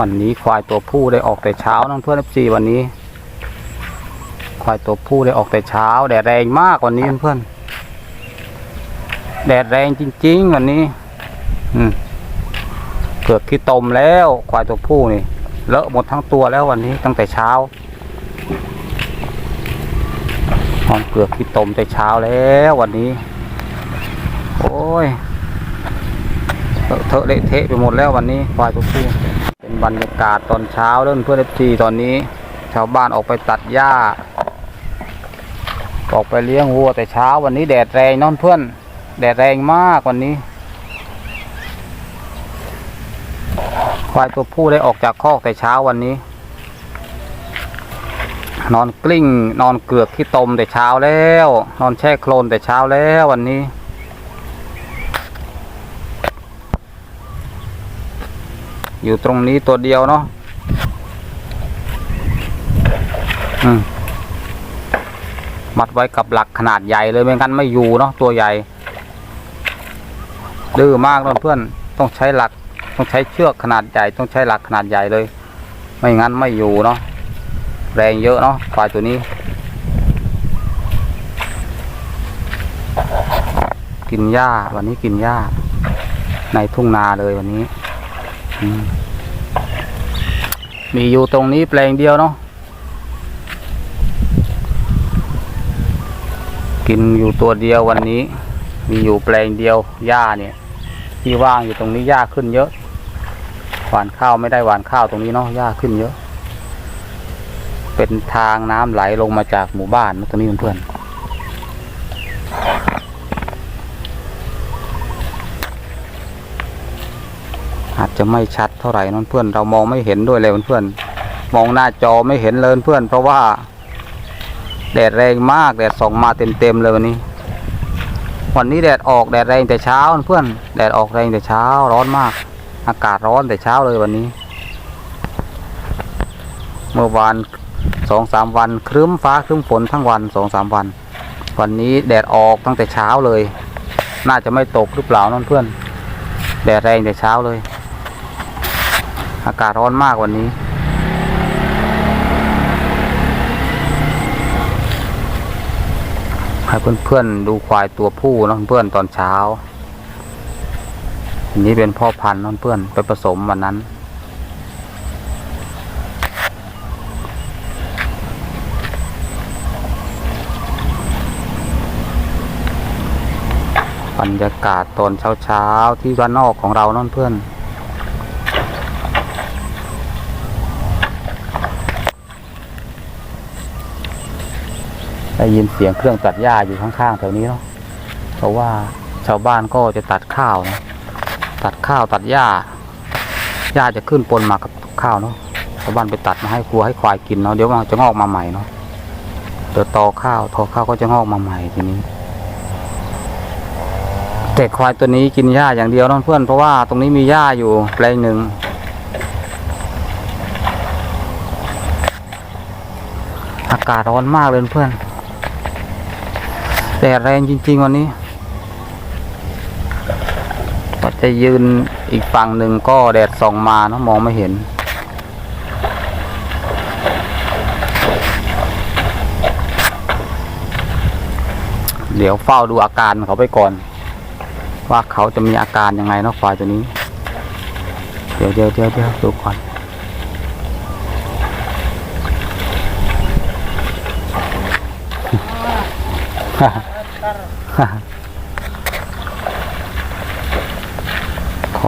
วันนี้ควายตัวผู้ได้ออกแต่เช้าน้องเพื่อนซีวันนี้ ควายตัวผู้ได้ออกแต่เช้า แดดแรงมากวันนี้เพื่อนแดดแรงจริง ๆ วันนี้ อืมเกือบขี้ตมแล้ว ควายตัวผู้นี่เลอะหมดทั้งตัวแล้ววันนี้ตั้งแต่เช้านอนเกลือกขี้ตมแต่เช้าแล้ววันนี้ โอ้ยเลอะเละเทะไปหมดแล้ววันนี้ควายตัวผู้ บรรยากาศตอนเช้าเริ่มเพื่อนเอฟซีตอนนี้ ชาวบ้านออกไปตัดหญ้า ออกไปเลี้ยงวัวแต่เช้าวันนี้แดดแรงน้องเพื่อน แดดแรงมากวันนี้ ควายตัวผู้ได้ออกจากคอกแต่เช้าวันนี้ นอนกลิ้ง นอนเกลือกที่ตมแต่เช้าแล้ว นอนแช่โคลนแต่เช้าแล้ววันนี้ อยู่ตรงนี้ตัวเดียวเนาะอืมมัดไว้กับหลักขนาดใหญ่เลยไม่งั้นไม่อยู่เนาะตัวใหญ่ดื้อมากนเพื่อนต้องใช้หลัก ต้องใช้เชือกขนาดใหญ่ ต้องใช้หลักขนาดใหญ่เลย ไม่งั้นไม่อยู่เนาะแรงเยอะเนาะควายตัวนี้ กินหญ้าวันนี้กินหญ้าในทุ่งนาเลยวันนี้ มีอยู่ตรงนี้แปลงเดียวเนาะกินอยู่ตัวเดียววันนี้ มีอยู่แปลงเดียวหญ้าเนี่ย ที่ว่างอยู่ตรงนี้หญ้าขึ้นเยอะ หวานข้าวไม่ได้หวานข้าวตรงนี้เนาะหญ้าขึ้นเยอะ เป็นทางน้ำไหลลงมาจากหมู่บ้านตรงนี้เพื่อนๆ อาจจะไม่ชัดเท่าไหร่นั่นเพื่อนเรามองไม่เห็นด้วยเลยเพื่อนมองหน้าจอไม่เห็นเลยเพื่อน เพราะว่าแดดแรงมากแดดส่องมาเต็มๆเลยวันนี้ วันนี้แดดออกแดดแรงแต่เช้าเพื่อนแดดออกแรงแต่เช้าร้อนมาก อากาศร้อนแต่เช้าเลยวันนี้ เมื่อวานสองสามวันครึ้มฟ้าครึ้มฝนทั้งวันสองสามวัน วันนี้แดดออกตั้งแต่เช้าเลย น่าจะไม่ตกหรือเปล่านั่นเพื่อน แดดแรงแต่เช้าเลย อากาศร้อนมากวันนี้ ให้เพื่อนๆดูควายตัวผู้นะเพื่อนตอนเช้าอันนี้เป็นพ่อพันธุ์นะเพื่อนไปผสมวันนั้น บรรยากาศตอนเช้าๆที่บ้านนอกของเรานั่นเพื่อน ได้ยินเสียงเครื่องตัดหญ้าอยู่ข้างๆแถวนี้เนาะเพราะว่าชาวบ้านก็จะตัดข้าวนะตัดข้าวตัดหญ้าหญ้าจะขึ้นปนมากับข้าวเนาะชาวบ้านไปตัดมาให้ครัวให้ควายกินเนาะเดี๋ยวมันจะงอกมาใหม่เนาะเดี๋ยวตอข้าวทอข้าวก็จะงอกมาใหม่ทีนี้ แต่ควายตัวนี้กินหญ้าอย่างเดียวนะเพื่อนเพราะว่าตรงนี้มีหญ้าอยู่แปลงหนึ่งอากาศร้อนมากเลยเพื่อน แดดแรงจริง ๆ วันนี้ก็จะยืนอีกฝั่งหนึ่งก็แดดส่องมาเนาะมองไม่เห็น เดี๋ยวเฝ้าดูอาการเขาไปก่อน ว่าเขาจะมีอาการยังไงเนาะควายตัวนี้ เดี๋ยวเดี๋ยวเดี๋ยวเดี๋ยวดูก่อน ค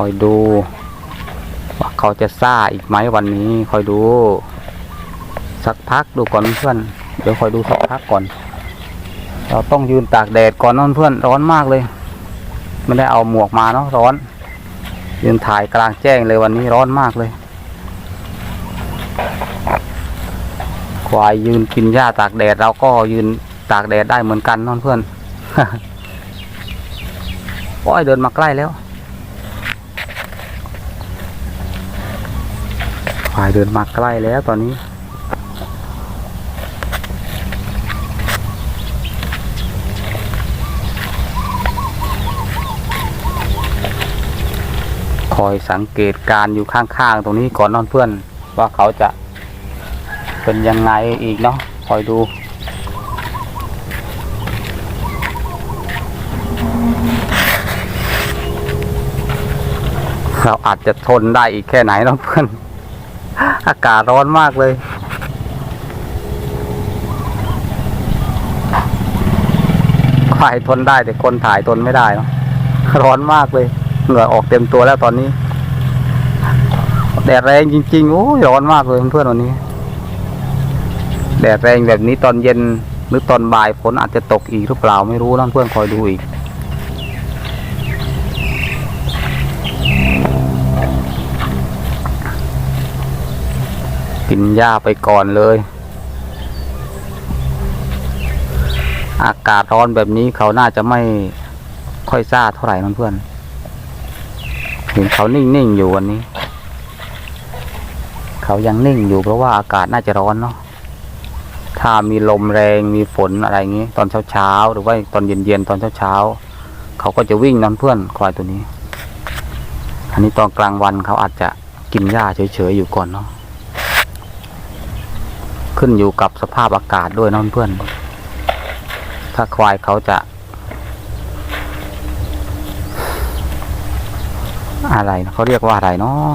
อยดู ว่าเขาจะซ่าอีกไหมวันนี้ คอยดู สักพักดูก่อนเพื่อน เดี๋ยวคอยดูสักพักก่อน เราต้องยืนตากแดดก่อนนั่นเพื่อนร้อนมากเลย ไม่ได้เอาหมวกมาเนาะร้อน ยืนถ่ายกลางแจ้งเลยวันนี้ร้อนมากเลยควายยืนกินหญ้าตากแดดเราก็ยืน ตากแดดได้เหมือนกันนั่นเพื่อนโอ้ยเดินมาใกล้แล้วควายเดินมาใกล้แล้วตอนนี้ คอยสังเกตการอยู่ข้างๆตรงนี้ก่อนนอนเพื่อน ว่าเขาจะเป็นยังไงอีกเนาะคอยดู เราอาจจะทนได้อีกแค่ไหนเนาะเพื่อน อากาศร้อนมากเลยควายทนได้แต่คนถ่ายทนไม่ได้เนาะร้อนมากเลย เหงื่อออกเต็มตัวแล้วตอนนี้ แดดแรงจริง ๆ โอ้ยร้อนมากเลยเพื่อนๆวันนี้ แดดแรงแบบนี้ตอนเย็นหรือตอนบ่ายฝนอาจจะตกอีกหรือเปล่าไม่รู้นะเพื่อนคอยดูอีก กินหญ้าไปก่อนเลย อากาศร้อนแบบนี้เขาน่าจะไม่ค่อยซ่าเท่าไหร่เพื่อนเห็นเขานิ่งๆอยู่วันนี้ เขายังนิ่งอยู่เพราะว่าอากาศน่าจะร้อนเนาะถ้ามีลมแรงมีฝนอะไรอย่างนี้ ตอนเช้าๆหรือว่าตอนเย็นๆตอนเช้าๆเขาก็จะวิ่งนอนเพื่อนควายตัวนี้ อันนี้ตอนกลางวันเขาอาจจะกินหญ้าเฉยๆอยู่ก่อนเนาะ ขึ้นอยู่กับสภาพอากาศด้วยเนาะเพื่อน ถ้าควายเขาจะ อะไรเขาเรียกว่าอะไรเนาะ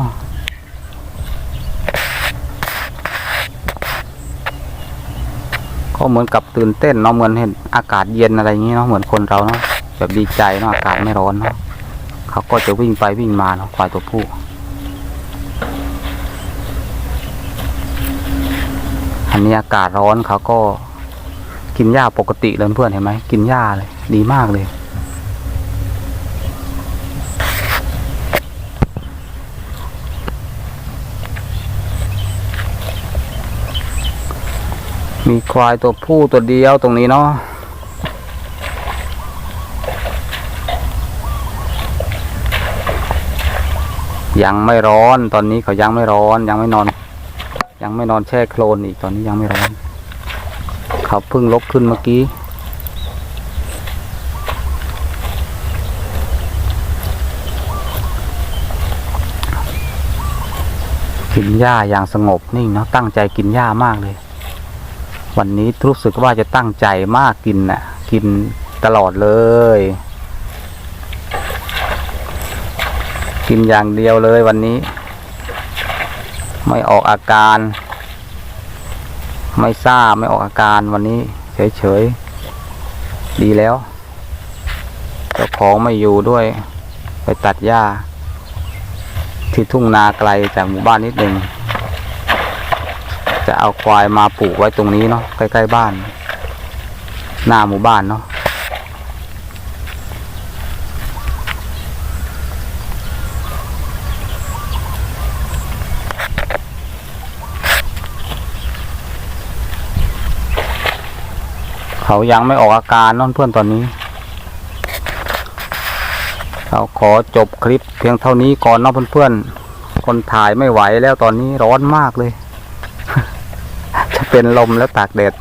ก็เหมือนกับตื่นเต้นเนาะเหมือนเห็นอากาศเย็นอะไรอย่างนี้เนาะเหมือนคนเราเนาะแบบดีใจเนาะอากาศไม่ร้อนเนาะเขาก็จะวิ่งไปวิ่งมาเนาะควายตัวผู้ อันนี้อากาศร้อนเขาก็กินหญ้าปกติเลยเพื่อนเห็นไหมกินหญ้าเลย ดีมากเลย มีควายตัวผู้ตัวเดียวตรงนี้เนาะยังไม่ร้อนตอนนี้เขายังไม่ร้อนยังไม่นอน ยังไม่นอนแช่โคลนอีกตอนนี้ยังไม่ร้อนเขาเพิ่งลกขึ้นเมื่อกี้ กินหญ้าอย่างสงบนิ่งเนาะตั้งใจกินหญ้ามากเลย วันนี้รู้สึกว่าจะตั้งใจมากกินน่ะ กินตลอดเลย กินอย่างเดียวเลยวันนี้ ไม่ออกอาการ ไม่ซ่าไม่ออกอาการวันนี้เฉยๆ ดีแล้ว เจ้าของไม่อยู่ด้วย ไปตัดหญ้า ที่ทุ่งนาไกลจากหมู่บ้านนิดหนึ่งจะเอาควายมาปลูกไว้ตรงนี้เนาะใกล้ๆบ้าน หน้าหมู่บ้านเนาะ เขายังไม่ออกอาการนั่นเพื่อนตอนนี้ เราขอจบคลิปเพียงเท่านี้ก่อนนะเพื่อนๆ คนถ่ายไม่ไหวแล้วตอนนี้ร้อนมากเลย จะเป็นลมแล้วตากแดด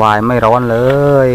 วายไม่ร้อนเลย